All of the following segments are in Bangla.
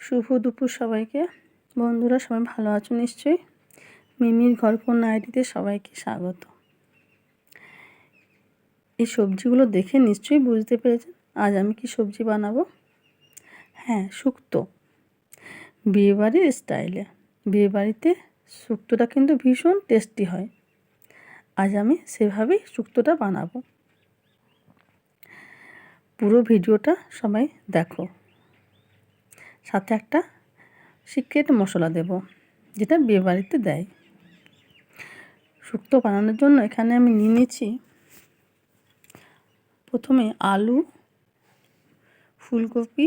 শুভ দুপুর সবাইকে। বন্ধুরা সবাই ভালো আছো নিশ্চয়ই? মিমির গল্প নাইটিতে সবাইকে স্বাগত। এই সবজিগুলো দেখে নিশ্চয়ই বুঝতে পেরেছেন, আজ আমি কি সবজি বানাবো? হ্যাঁ শুক্তো। বিয়েবাড়ির স্টাইলে। বিয়েবাড়িতে শুক্তোটা কিন্তু ভীষণ টেস্টি হয়। আজ আমি সেভাবেই শুক্তোটা বানাবো। পুরো ভিডিওটা সবাই দেখো। সাথে একটা সিক্রেট মশলা দেব, যেটা বিয়েবাড়িতে দেয়। শুক্তো বানানোর জন্য এখানে আমি নিয়ে নিয়েছি প্রথমে আলু, ফুলকপি,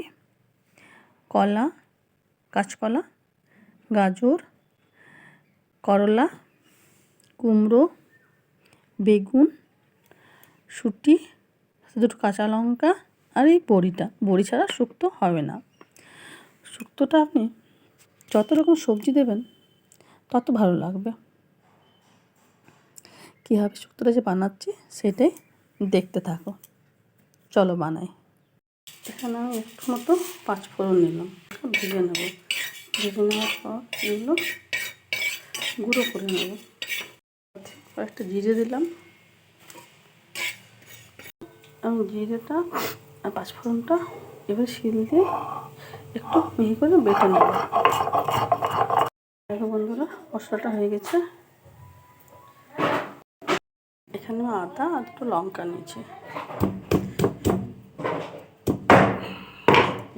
কলা, কাঁচকলা, গাজর, করলা, কুমড়ো, বেগুন, শুটি দুটো কাঁচা লঙ্কা আর এই বড়িটা। বড়ি ছাড়া শুক্তো হবে না। শুক্তোটা আপনি যত রকম সবজি দেবেন, তত ভালো লাগবে। কীভাবে শুক্তোটা যে বানাচ্ছি, সেটাই দেখতে থাকো। চলো বানাই। এখানে আমি একটু মতো পাঁচ ফোড়ন নিলাম। ভেজে নেব। ভেজে নেওয়ার পর এগুলো গুঁড়ো করে নেব। কয়েকটা জিরে দিলাম। এবং জিরেটা আর পাঁচফোড়নটা এবার শিল দিয়ে একটু মিহি করে বেটে নেব। দেখো বন্ধুরা, মশলাটা হয়ে গেছে। এখানে আদা আর একটু লঙ্কা নিয়েছি।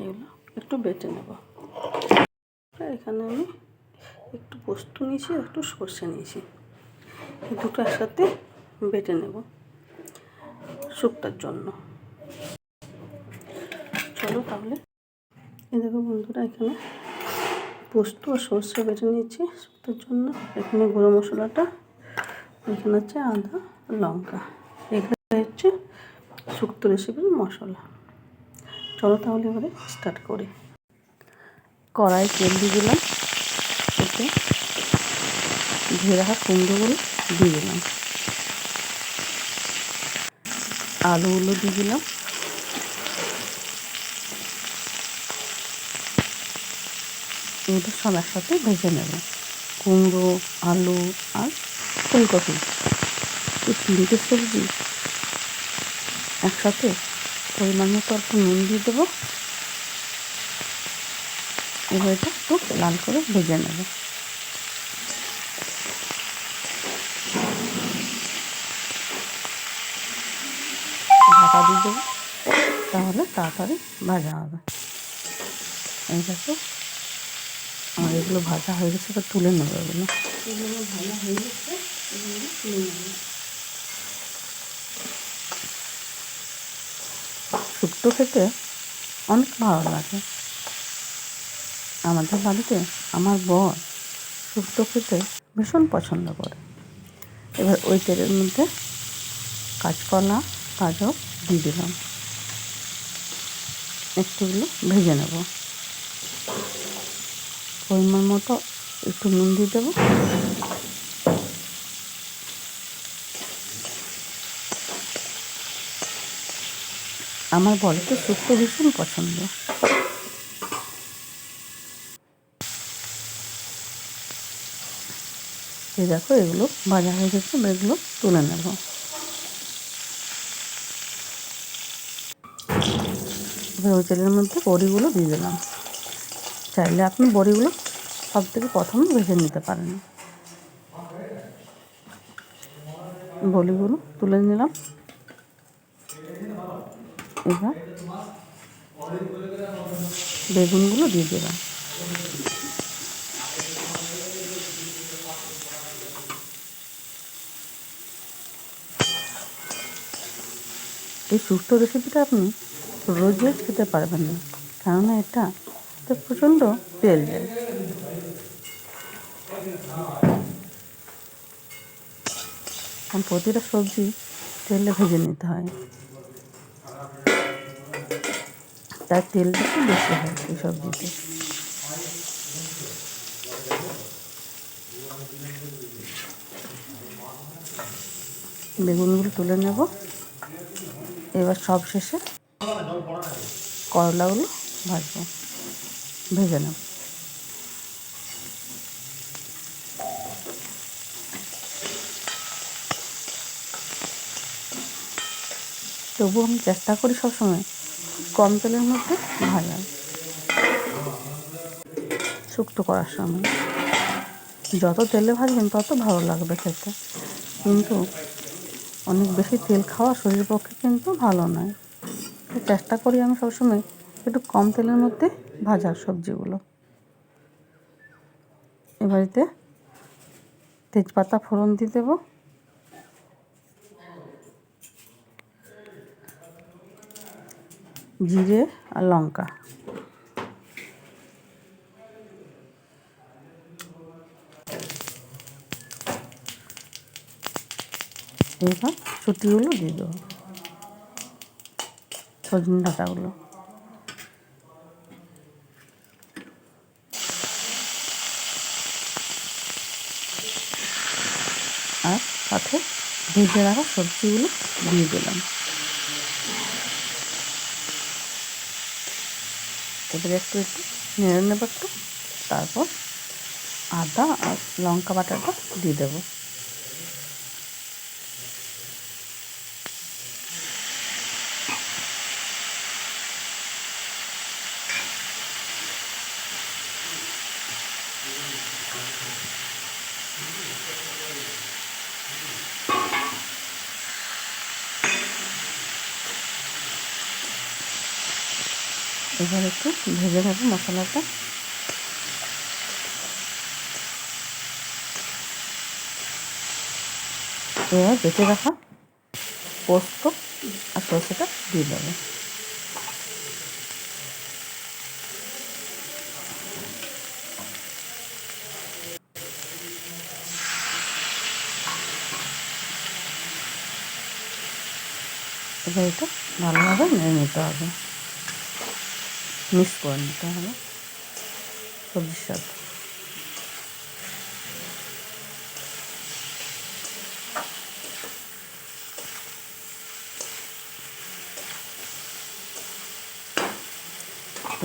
এগুলো একটু বেটে নেব। এখানে আমি একটু পোস্ত নিয়েছি একটু সর্ষে নিয়েছি। দুটো একসাথে বেটে নেব শুক্তার জন্য। চলো তাহলে এই দেখো বন্ধুরা, এখানে পোস্ত আর সর্ষে বেটে নিয়েছি। শুক্তোর জন্য এখানে গুঁড়ো মশলাটা, এখানে হচ্ছে আদা, লঙ্কা। এখানে হচ্ছে শুক্তো রেসিপির মশলা। চলো তাহলে এবারে স্টার্ট করি। কড়াই তেল দিয়ে দিলাম। ওতে ধুয়ে রাখা কুমড়োগুলো দিয়ে দিলাম। আলুগুলো দিয়ে দিলাম। এগুলো সব একসাথে ভেজে নেব। কুমড়ো, আলু আর ফুলকপি। এই তিনটে সবজি একসাথে পরিমাণ মতো একটু নুন দিয়ে দেবো। এবার এটা একটু লাল করে ভেজে নেব। ঢাকা দিয়ে দেবো। তাহলে তাড়াতাড়ি ভাজা হবে। এই দেখো এগুলো ভাজা হয়ে গেছে এবার তুলে নেবে এগুলো। এগুলো ভাজা হয়ে গেছে এগুলো তুলে নেব। শুক্তো খেতে অনেক ভালো লাগে। আমাদের বাড়িতে আমার বর শুক্তো খেতে ভীষণ পছন্দ করে। এবার ওই তেলের মধ্যে কাঁচকলা গাজর দিয়ে দিলাম। একটুগুলো ভেজে নেব। পরিমাণ মতো একটু নুন দিয়ে দেবো। আমার বলতে শুক্তো ভীষণ পছন্দ। এই দেখো, এগুলো ভাজা হয়ে গেছে এগুলো তুলে নেব। এবার ওই তেলের মধ্যে বড়িগুলো দিয়ে দিলাম। চাইলে আপনি বড়িগুলো সব থেকে প্রথমে ভেজে নিতে পারেন। বড়িগুলো তুলে নিলাম। এবার বেগুনগুলো দিয়ে দিলাম। এই সুস্থ রেসিপিটা আপনি রোজ রোজ খেতে পারবেন না, কেননা এটা প্রচণ্ড তেল যায় প্রতিটা সবজি তেলে ভেজে নিতে হয়। তার তেলটা একটু বেশি হয় এই সবজিতে। বেগুনগুলো তুলে নেব। এবার সব শেষে করলাগুলো ভাজবো। ভেজে নেব তবু আমি চেষ্টা করি সবসময় কম তেলের মধ্যে ভাজা। শুক্তো করার সময়। যত তেলে ভাজবেন তত ভালো লাগবে খেতে। কিন্তু অনেক বেশি তেল খাওয়া শরীরের পক্ষে কিন্তু ভালো নয়। চেষ্টা করি আমি সবসময় একটু কম তেলের মধ্যে ভাজার সবজিগুলো। এবারেতে তেজপাতা ফোড়ন দিয়ে দেবো। জিরে আর লঙ্কা। এবার ছুটিগুলো দিয়ে দেবো। সজনে ডাঁটাগুলো আর সাথে ভেজে রাখা সবজিগুলো দিয়ে দিলাম। এবারে একটু একটু নেড়ে নেব একটু, তারপর আদা আর লঙ্কা বাটাটা দিয়ে দেবো। এবার একটু ভেজে নেব মশলাটা। এবার বেটে রাখা পোস্ত আর সর্ষেটা দিয়ে দেবো। এবার এটা ভালোভাবে নেড়ে নিতে হবে। মিক্স করে নিতে হবে সবজির সাথে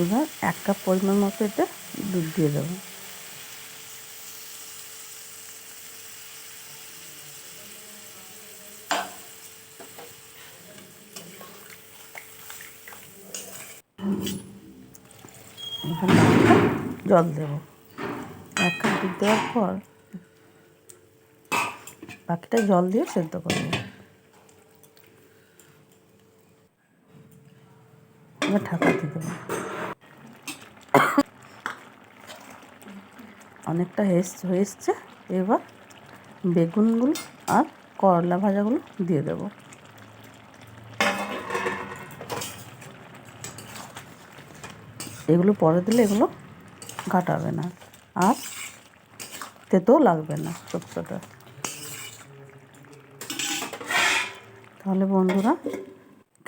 এবার এক কাপ পরিমাণ মতো এতে দুধ দিয়ে দেবো। জল দেবো। এক কাপ দুধ দেওয়ার পর বাকিটা জল দিয়ে সেদ্ধ করব এবার ঢাকা দিয়ে দেবো। অনেকটা হেস হয়ে এসছে। এবার বেগুনগুলো আর করলা ভাজাগুলো দিয়ে দেবো। এগুলো পরে দিলে এগুলো ঘাটাবে না। আর তেতেও লাগবে না শুক্তোটা তাহলে বন্ধুরা,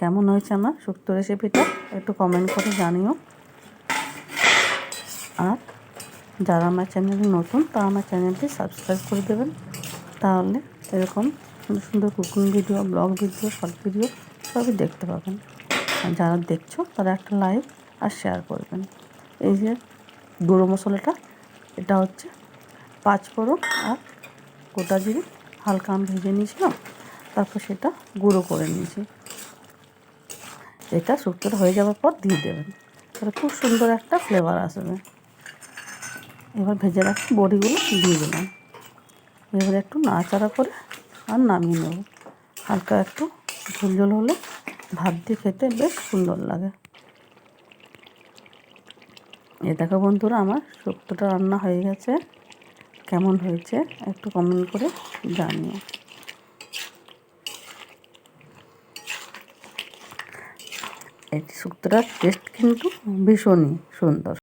কেমন হয়েছে আমার শুক্তো রেসিপিটা একটু কমেন্ট করে জানিও। আর যারা আমার চ্যানেলে নতুন, তারা আমার চ্যানেলটি সাবস্ক্রাইব করে দেবেন। তাহলে এরকম সুন্দর সুন্দর cooking video blog video short video সবই দেখতে পাবেন। আর যারা দেখছ, তারা একটা লাইক আর শেয়ার করবেন। এই যে গুঁড়ো মশলাটা, এটা হচ্ছে পাঁচ ফোড়ন আর গোটা জিরে হালকা আমি ভেজে নিয়েছিলাম, তারপর সেটা গুঁড়ো করে নিয়েছি। এটা শুক্তোটা হয়ে যাওয়ার পর দিয়ে দেবেন, তাহলে খুব সুন্দর একটা ফ্লেভার আসবে। এবার ভেজে রাখি বড়িগুলো দিয়ে দিলাম। এবার একটু নাড়াচাড়া করে আর নামিয়ে নেব। হালকা একটু ঝোল ঝোল হলে ভাত দিয়ে খেতে বেশ সুন্দর লাগে। এ দেখো বন্ধুরা, আমার শুক্তোটা রান্না হয়ে গেছে। কেমন হয়েছে একটু কমেন্ট করে জানিও। এই শুক্তোটার টেস্ট কিন্তু ভীষণই সুন্দর।